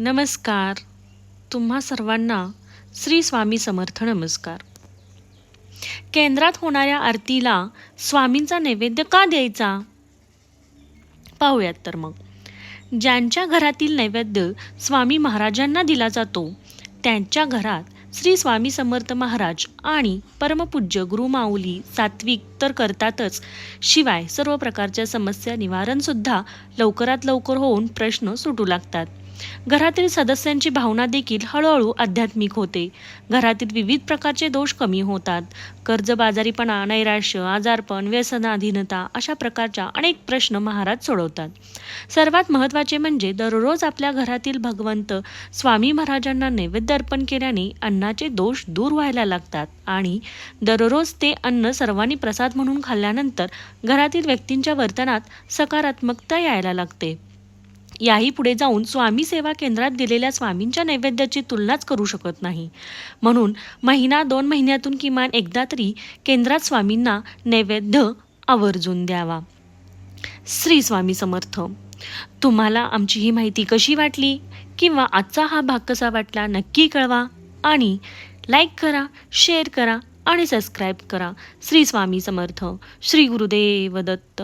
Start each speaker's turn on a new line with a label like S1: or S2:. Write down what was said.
S1: नमस्कार. तुम्हा सर्वांना श्री स्वामी समर्थ नमस्कार. केंद्रात होणाऱ्या आरतीला स्वामींचा नैवेद्य का द्यायचा? पाहूयात तर मग. ज्यांच्या घरातील नैवेद्य स्वामी महाराजांना दिला जातो त्यांच्या घरात श्री स्वामी समर्थ महाराज आणि परमपूज्य गुरुमाऊली सात्विक तर करतातच. शिवाय सर्व प्रकारच्या समस्या निवारणसुद्धा लवकरात लवकर होऊन प्रश्न सुटू लागतात. घरातील सदस्यांची भावना देखील हळूहळू आध्यात्मिक होते. घरातील विविध प्रकारचे दोष कमी होतात. कर्जबाजारीपणा नैराश्य आजारपण व्यसनाधीनता अशा प्रकारच्या अनेक प्रश्न महाराज सोडवतात. सर्वात महत्त्वाचे म्हणजे दररोज आपल्या घरातील भगवंत स्वामी महाराजांना नैवेद्य अर्पण केल्याने अन्नाचे दोष दूर व्हायला लागतात आणि दररोज ते अन्न सर्वांनी प्रसाद म्हणून खाल्ल्यानंतर घरातील व्यक्तींच्या वर्तनात सकारात्मकता यायला लागते. याही पुढे जाऊन स्वामी सेवा केंद्रात दिलेल्या स्वामींच्या नैवेद्याची तुलनाच करू शकत नाही. म्हणून महिना दोन महिन्यातून किमान एकदा तरी केंद्रात स्वामींना नैवेद्य आवर्जून द्यावा. श्री स्वामी समर्थ तुम्हाला आमची ही माहिती कशी वाटली? किंवा आजचा हा भाग कसा वाटला नक्की कळवा आणि लाईक करा शेअर करा आणि सबस्क्राईब करा. श्री स्वामी समर्थ श्री गुरुदेव दत्त.